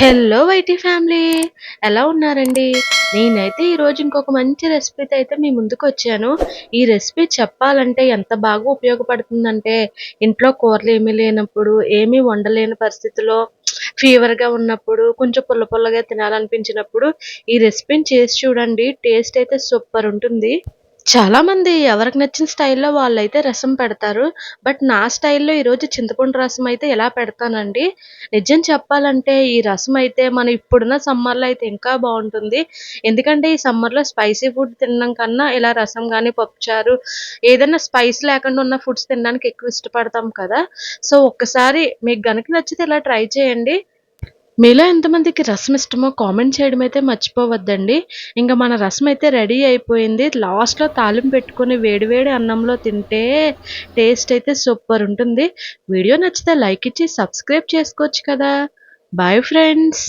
Hello YT family ఎలా ఉన్నారండి? నేనైతే ఈరోజు ఇంకొక మంచి రెసిపీతో అయితే మీ ముందుకు వచ్చాను. ఈ రెసిపీ చెప్పాలంటే ఎంత బాగా ఉపయోగపడుతుందంటే ఇంట్లో కూరలు ఏమీ లేనప్పుడు ఏమీ వండలేని పరిస్థితిలో ఫీవర్గా ఉన్నప్పుడు కొంచెం పుల్ల పుల్లగా తినాలనిపించినప్పుడు ఈ రెసిపీని చేసి చూడండి. టేస్ట్ అయితే సూపర్ ఉంటుంది. చాలా మంది ఎవరికి నచ్చిన స్టైల్లో వాళ్ళైతే రసం పెడతారు. బట్ నా స్టైల్లో ఈరోజు చింతపండు రసం అయితే ఎలా పెడతానండి? నిజం చెప్పాలంటే ఈ రసం అయితే మనం ఇప్పుడున్న సమ్మర్లో అయితే ఇంకా బాగుంటుంది. ఎందుకంటే ఈ సమ్మర్లో స్పైసీ ఫుడ్ తినడం కన్నా ఇలా రసం కానీ పప్పుచారు ఏదైనా స్పైస్ లేకుండా ఉన్న ఫుడ్స్ తినడానికి ఎక్కువ ఇష్టపడతాం కదా. సో ఒక్కసారి మీకు గనుక నచ్చితే ఇలా ట్రై చేయండి. మీలో ఎంతమందికి రసం ఇష్టమో కామెంట్ చేయడం అయితే మర్చిపోవద్దండి. ఇంకా మన రసం అయితే రెడీ అయిపోయింది. లాస్ట్లో తాలిం పెట్టుకొని వేడివేడి అన్నంలో తింటే టేస్ట్ అయితే సూపర్ ఉంటుంది. వీడియో నచ్చితే లైక్ ఇచ్చి సబ్స్క్రైబ్ చేసుకోవచ్చు కదా. Bye friends.